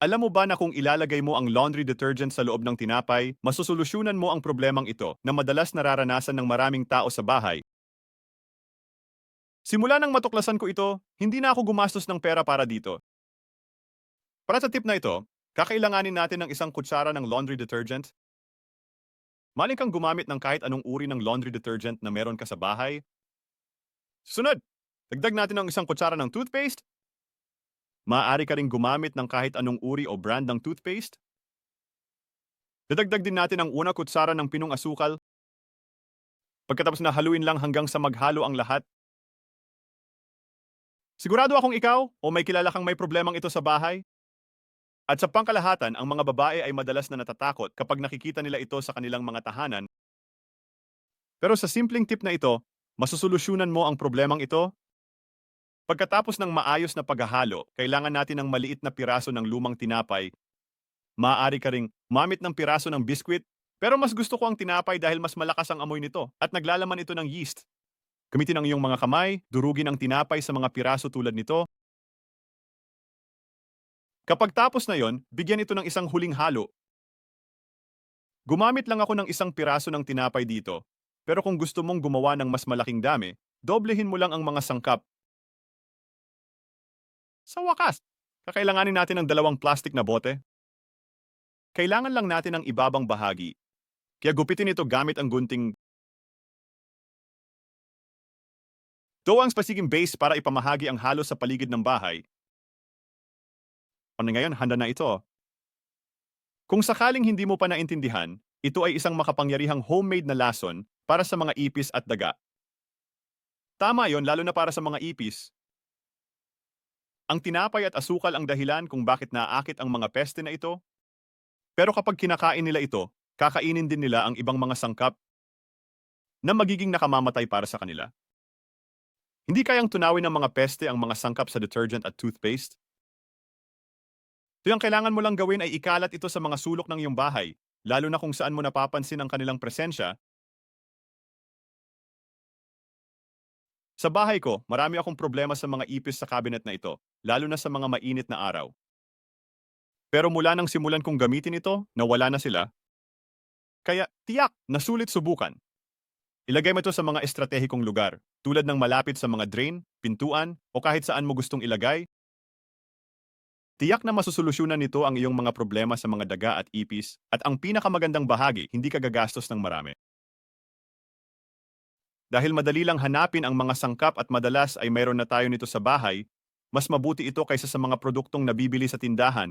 Alam mo ba na kung ilalagay mo ang laundry detergent sa loob ng tinapay, masusolusyonan mo ang problemang ito na madalas nararanasan ng maraming tao sa bahay? Simula nang matuklasan ko ito, hindi na ako gumastos ng pera para dito. Para sa tip na ito, kakailanganin natin ng isang kutsara ng laundry detergent. Maling kang gumamit ng kahit anong uri ng laundry detergent na meron ka sa bahay. Susunod, dagdag natin ng isang kutsara ng toothpaste. Maaari ka ring gumamit ng kahit anong uri o brand ng toothpaste. Dadagdag din natin ang una kutsara ng pinong asukal. Pagkatapos na haluin lang hanggang sa maghalo ang lahat. Sigurado akong ikaw o may kilala kang may problemang ito sa bahay. At sa pangkalahatan, ang mga babae ay madalas na natatakot kapag nakikita nila ito sa kanilang mga tahanan. Pero sa simpleng tip na ito, masusolusyonan mo ang problemang ito. Pagkatapos ng maayos na paghahalo, kailangan natin ng maliit na piraso ng lumang tinapay. Maaari ka ring mamit ng piraso ng biskwit, pero mas gusto ko ang tinapay dahil mas malakas ang amoy nito at naglalaman ito ng yeast. Gamitin ang iyong mga kamay, durugin ang tinapay sa mga piraso tulad nito. Kapag tapos na yon, bigyan ito ng isang huling halo. Gumamit lang ako ng isang piraso ng tinapay dito, pero kung gusto mong gumawa ng mas malaking dami, doblehin mo lang ang mga sangkap. Sa wakas, kakailanganin natin ng dalawang plastic na bote. Kailangan lang natin ng ibabang bahagi. Kaya gupitin ito gamit ang gunting Ito ang pasiging base para ipamahagi ang halo sa paligid ng bahay. Ano ngayon, handa na ito. Kung sakaling hindi mo pa naintindihan, ito ay isang makapangyarihang homemade na lason para sa mga ipis at daga. Tama yon lalo na para sa mga ipis. Ang tinapay at asukal ang dahilan kung bakit naaakit ang mga peste na ito. Pero kapag kinakain nila ito, kakainin din nila ang ibang mga sangkap na magiging nakamamatay para sa kanila. Hindi kayang tunawin ng mga peste ang mga sangkap sa detergent at toothpaste? Ito yung kailangan mo lang gawin ay ikalat ito sa mga sulok ng iyong bahay, lalo na kung saan mo napapansin ang kanilang presensya. Sa bahay ko, marami akong problema sa mga ipis sa cabinet na ito, lalo na sa mga mainit na araw. Pero mula nang simulan kong gamitin ito, nawala na sila. Kaya tiyak, nasulit subukan. Ilagay mo ito sa mga estratehikong lugar, tulad ng malapit sa mga drain, pintuan, o kahit saan mo gustong ilagay. Tiyak na masusolusyonan nito ang iyong mga problema sa mga daga at ipis, at ang pinakamagandang bahagi, hindi ka gagastos ng marami. Dahil madali lang hanapin ang mga sangkap at madalas ay mayroon na tayo nito sa bahay, mas mabuti ito kaysa sa mga produktong nabibili sa tindahan